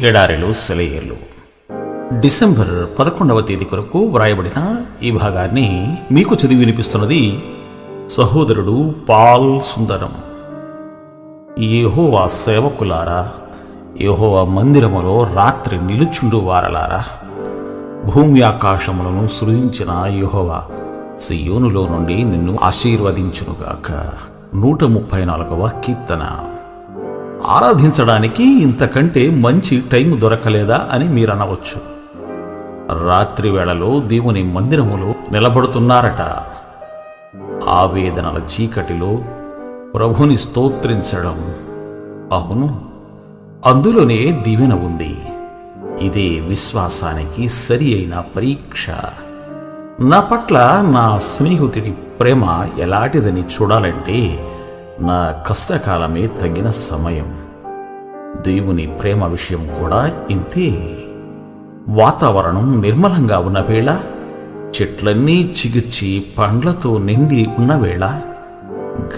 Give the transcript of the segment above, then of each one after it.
ఎడారిలు సెలయేళ్ళు December పదకొండవ తేదీ కొరకు వ్రాయబడిన ఈ భాగాన్ని మీకు చదివి వినిపిస్తున్నది సహోదరుడు పాల్ సుందరం. యెహోవా సేవకులారా యెహోవా మందిరములో రాత్రి నిలుచుండు వారలారా. భూమి ఆకాశములను సృజించిన యహోవా సియోనులో నుండి నిన్ను ఆశీర్వదించునుగాక. నూట ముప్పై నాలుగవ కీర్తన. ఆరాధించడానికి ఇంతకంటే మంచి టైం దొరకలేదా అని మీరనవచ్చు. రాత్రి వేళలో దేవుని మందిరములో నిలబడుతున్నారట. ఆవేదనల చీకటిలో ప్రభుని స్తోత్రించడం. అవును అందులోనే దీవెన ఉంది. ఇదే విశ్వాసానికి సరి అయిన పరీక్ష. నా పట్ల నా స్నేహితుడి ప్రేమ ఎలాంటిదని చూడాలంటే నా కష్టకాలమే తగిన సమయం. దేవుని ప్రేమ విషయం కూడా ఇంతే. వాతావరణం నిర్మలంగా ఉన్న వేళ చెట్లన్నీ చిగుర్చి పండ్లతో నిండి ఉన్న వేళ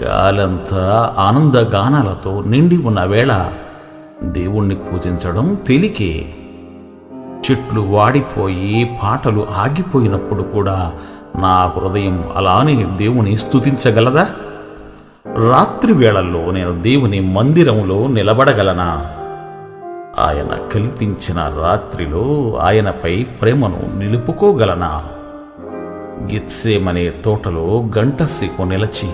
గాలంతా ఆనందగానాలతో నిండి ఉన్న వేళ దేవుణ్ణి పూజించడం తేలికే. చెట్లు వాడిపోయి పాటలు ఆగిపోయినప్పుడు కూడా నా హృదయం అలానే దేవుని స్తుతించగలదా? రాత్రి వేళల్లో నేను దేవుని మందిరములో నిలబడగలనా? ఆయన కల్పించిన రాత్రిలో ఆయనపై ప్రేమను నిలుపుకోగలనా? గిత్సేమనే తోటలో గంటసేపు నిలచి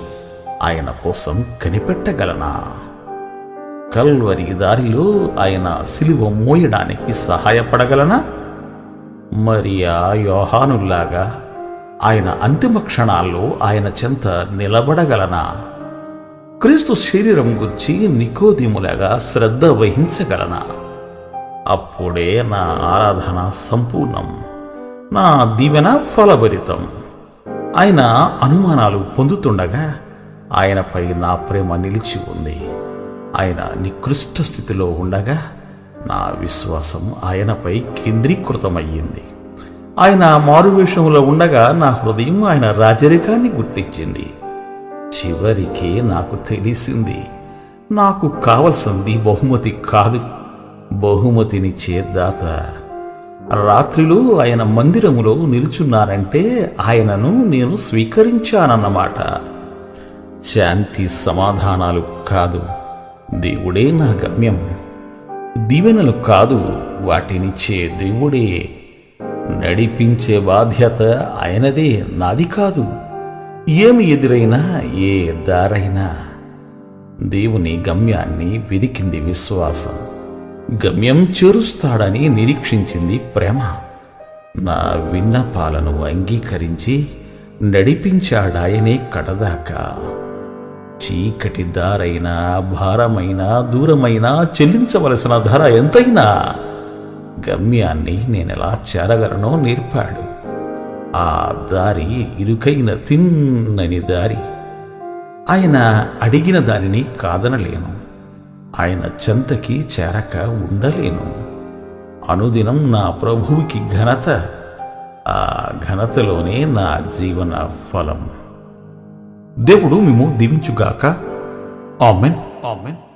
ఆయన కోసం కనిపెట్టగలనా? కల్వరి దారిలో ఆయన సిలువ మోయడానికి సహాయపడగలనా? మరి ఆ యోహానుల్లాగా ఆయన అంతిమ క్షణాల్లో ఆయన చెంత నిలబడగలనా? క్రీస్తు శరీరం గురించి నికోదిములగా శ్రద్ధ వహించగలనా? అప్పుడే నా ఆరాధన సంపూర్ణం. నా దీవెన ఫలభరితం. ఆయన అనుమానాలు పొందుతుండగా ఆయనపై నా ప్రేమ నిలిచి ఉంది. ఆయన నికృష్ట స్థితిలో ఉండగా నా విశ్వాసం ఆయనపై కేంద్రీకృతమయ్యింది. ఆయన మారువేషంలో ఉండగా నా హృదయం ఆయన రాజరికాన్ని గుర్తించింది. చివరికి నాకు తెలిసింది. నాకు కావలసింది బహుమతి కాదు. బహుమతినిచ్చే దాత రాత్రిలో ఆయన మందిరములో నిలుచున్నారంటే ఆయనను నేను స్వీకరించానన్నమాట. శాంతి సమాధానాలు కాదు. దేవుడే నా గమ్యం. దీవెనలు కాదు. వాటినిచ్చే దేవుడే. నడిపించే బాధ్యత ఆయనదే. నాది కాదు. ఏమి ఎదురైనా ఏ దారైనా దేవుని గమ్యాన్ని వెదికింది విశ్వాసం. గమ్యం చేరుస్తాడని నిరీక్షించింది ప్రేమ. నా విన్నపాలను అంగీకరించి నడిపించాడాయనే కడదాకా. చీకటి దారైనా భారమైనా దూరమైనా చెల్లించవలసిన ధర ఎంతైనా గమ్యాన్ని నేనెలా చేరగలనో నేర్పాడు. ఆ దారి ఇరుకైన తిన్నని దారి. ఆయన అడిగిన దానిని కాదనలేను. ఆయన చెంతకి చేరక ఉండలేను. అనుదినం నా ప్రభువుకి ఘనత ఆ ఘనతలోనే నా జీవన ఫలం. దేవుడు మేము దీవించుగాక. ఆమెన్. ఆమెన్.